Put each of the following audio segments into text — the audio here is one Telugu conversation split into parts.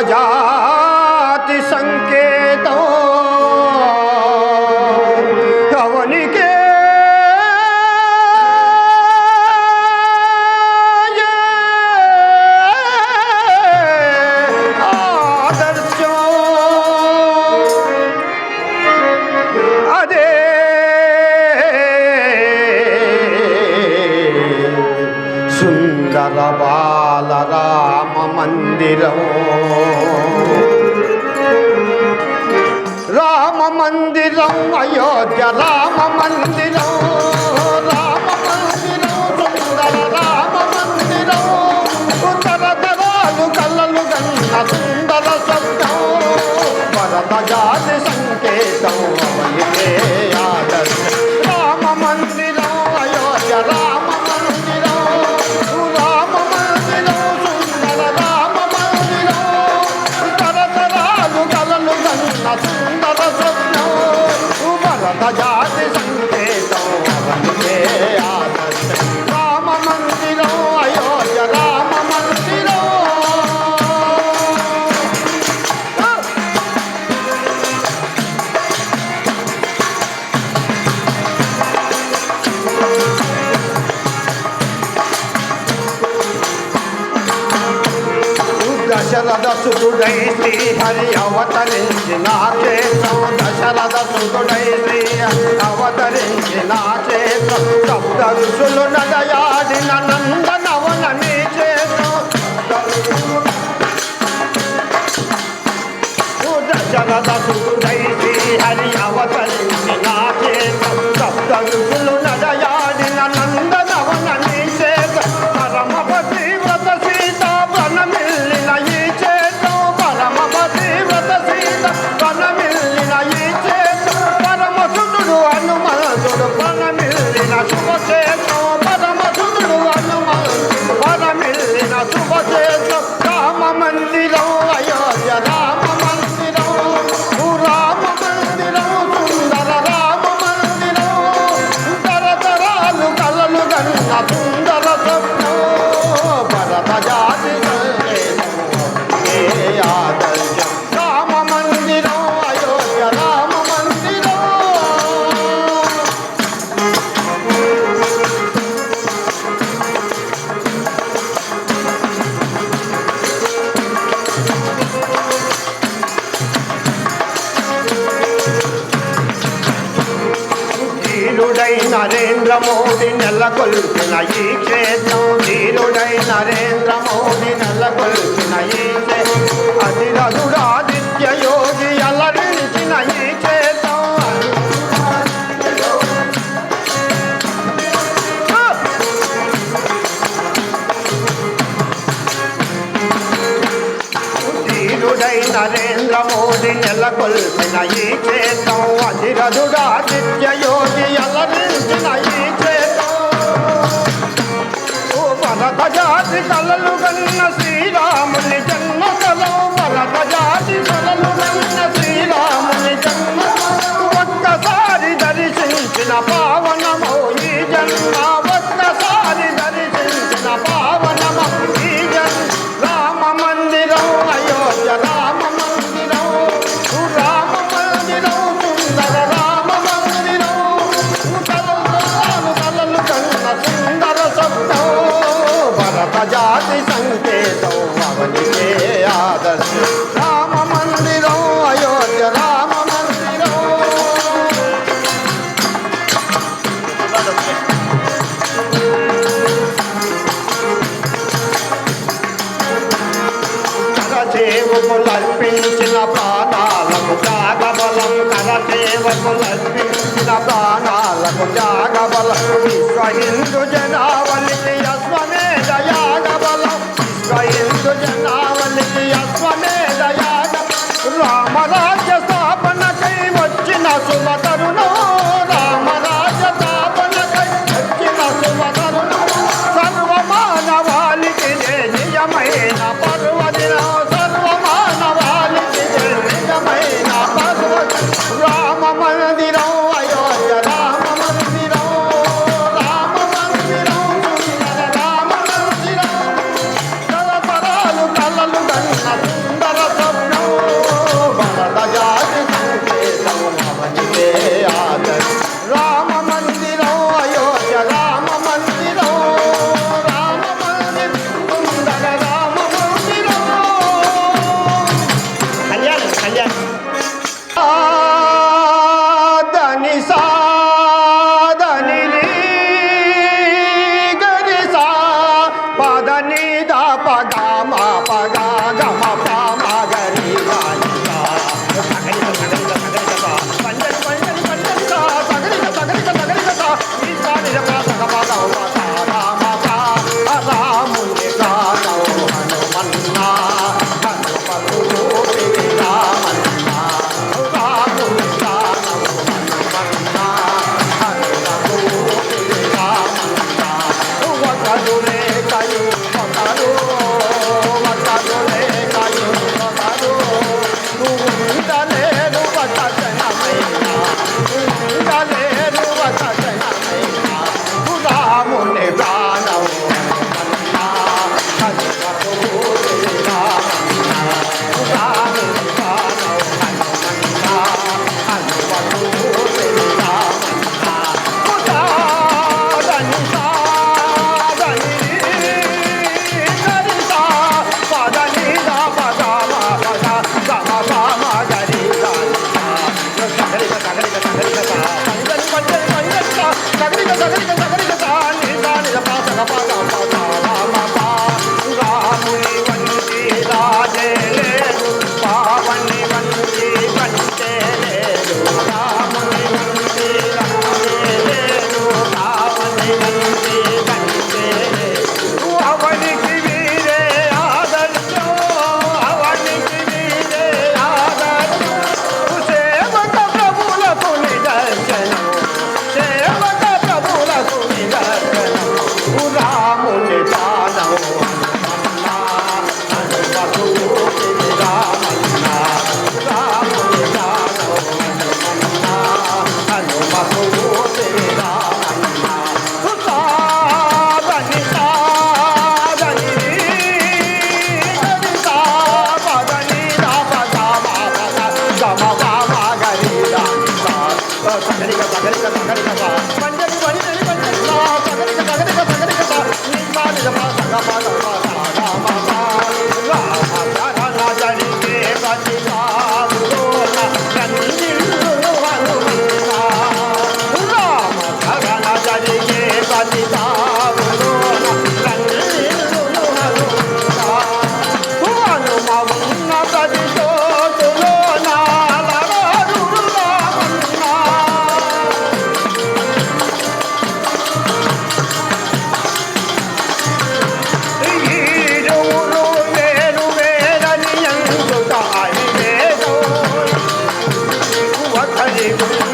భరత జాతి సంకేతం. అవనికే సుందర బాల మందిరం. మందిరం అయోధ్య రామ మందిరం. దశరథ సుతుడై శ్రీ హరి అవతరించిన చేతం దశరథ సుతుడై శ్రీ అవతరించి అవతరించిన చేతం సప్త ఋషులు నడయాడిన నందనవన నీ చేతం దశరథ ధీరుడై నరేంద్ర మోదీ నెలకొల్పిన ఈ క్షేత్రం ధీరుడై నరేంద్ర మోదీ నెలకొల్పిన ఈ క్షేత్రం. అతిరథుడాదిత్య యోగి అలరించిన ఈ క్షేత్రం. ధీరుడై నరేంద్ర నెలకొల్పిన ఈ చేతం అధిరథుడాదిత్య యోగి అలరించిన ఈ చేతం ఓ భరత జాతి కలలు గన్న శ్రీరాముని జన్మస్థలం భరత జాతి కలలు గన్న శ్రీరాముని జన్మ ఒక్కసారి దర్శించిన పావనమో ఈ జన్మ కరసేవకులర్పించిన ప్రాణాలకు త్యాగబలం విశ్వ హిందూ జనావళికి అశ్వమేధ యాగబలం విశ్వ హిందూ జనావళికి అశ్వమేధ యాగ 看一下看。着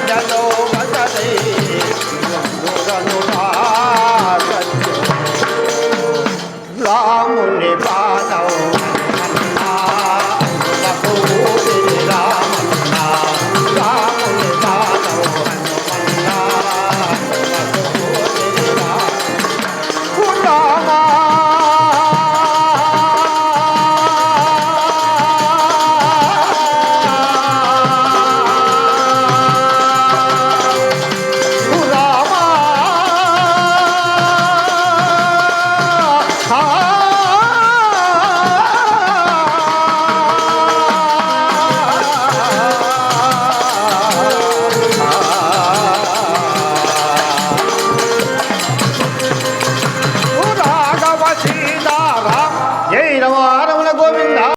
গেল